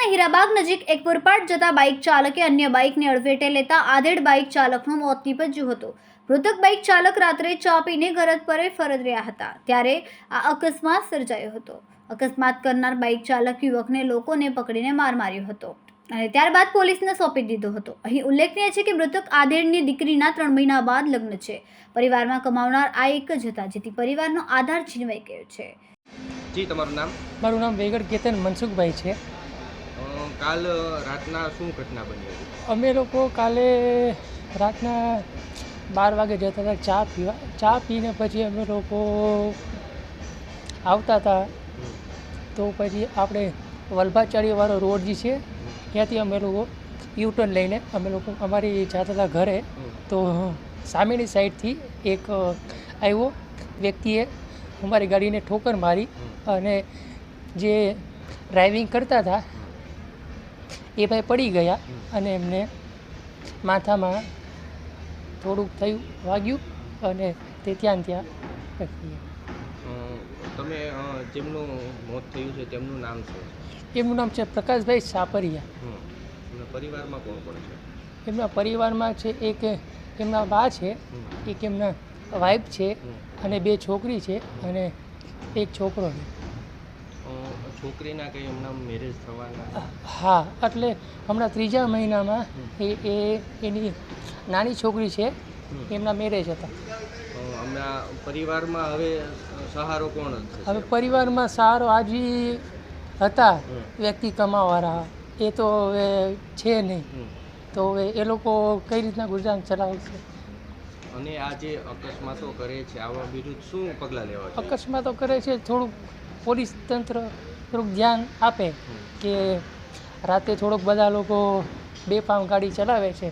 સુરતના હીરાબાગ નજીક એક પુરપાટ જતા બાઇક ચાલકે અન્ય બાઇકને અડફેટે લેતા આધેડ બાઇક ચાલકનું મોત નીપજ્યું હતું. મૃતક બાઇક ચાલક રાત્રે ચા પીને ઘર પર ફરજ રહ્યા હતા ત્યારે આ અકસ્માત સર્જાયો હતો. અકસ્માત કરનાર બાઇક ચાલક યુવકને લોકોને પકડીને માર માર્યો હતો અને ત્યારબાદ પોલીસને સોંપી દીધો હતો. અહીં ઉલ્લેખનીય છે કે મૃતક આધેડની દીકરીના ત્રણ મહિના બાદ લગ્ન છે. પરિવારમાં કમાવનાર આ એક જ હતા જેથી પરિવારનો આધાર છીનવાઈ ગયો છે. જી તમારું નામ? મારું નામ વેગડ કેતન મનસુખભાઈ છે. કાલ રાતના શું ઘટના બની હતી? અમે લોકો કાલે રાતના બાર વાગે જતા હતા, ચા પીવા, ચા પીને પછી અમે લોકો આવતા હતા. તો પછી આપણે વલભાચારીવાળો રોડ જે છે, ત્યાંથી અમે લોકો યુટર્ન લઈને અમે લોકો અમારી જતા હતા ઘરે. તો સામેની સાઈડથી એક આવ્યો વ્યક્તિએ અમારી ગાડીને ઠોકર મારી અને જે ડ્રાઇવિંગ કરતા હતા એ ભાઈ પડી ગયા અને એમને માથામાં થોડુંક થયું વાગ્યું અને તે ત્યાં ત્યાં તમે જેમનું મોત થયું છે તેમનું નામ છે? એમનું નામ છે પ્રકાશભાઈ સાપરિયા. પરિવારમાં કોણ કોણ છે? એમના પરિવારમાં છે એક એમના બા છે. એક એમના વાઈફ છે અને બે છોકરી છે અને એક છોકરો છે. છોકરીના કંઈ હમણાં મેરેજ થવાના? હા એટલે હમણાં ત્રીજા મહિનામાં એ એ એની નાની છોકરી છે એમના મેરેજ હતા. હમણાં પરિવારમાં હવે સહારો કોણ હવે પરિવારમાં સહારો આજી હતા વ્યક્તિ કમાવાળા એ તો હવે છે નહીં. તો હવે એ લોકો કઈ રીતના ગુજરાન ચલાવશે? અને આ જે અકસ્માતો કરે છે આવા વિરુદ્ધ શું પગલાં લેવા અકસ્માતો કરે છે થોડુંક પોલીસ તંત્ર થોડુંક ધ્યાન આપે કે રાતે થોડુંક બધા લોકો બેફામ ગાડી ચલાવે છે.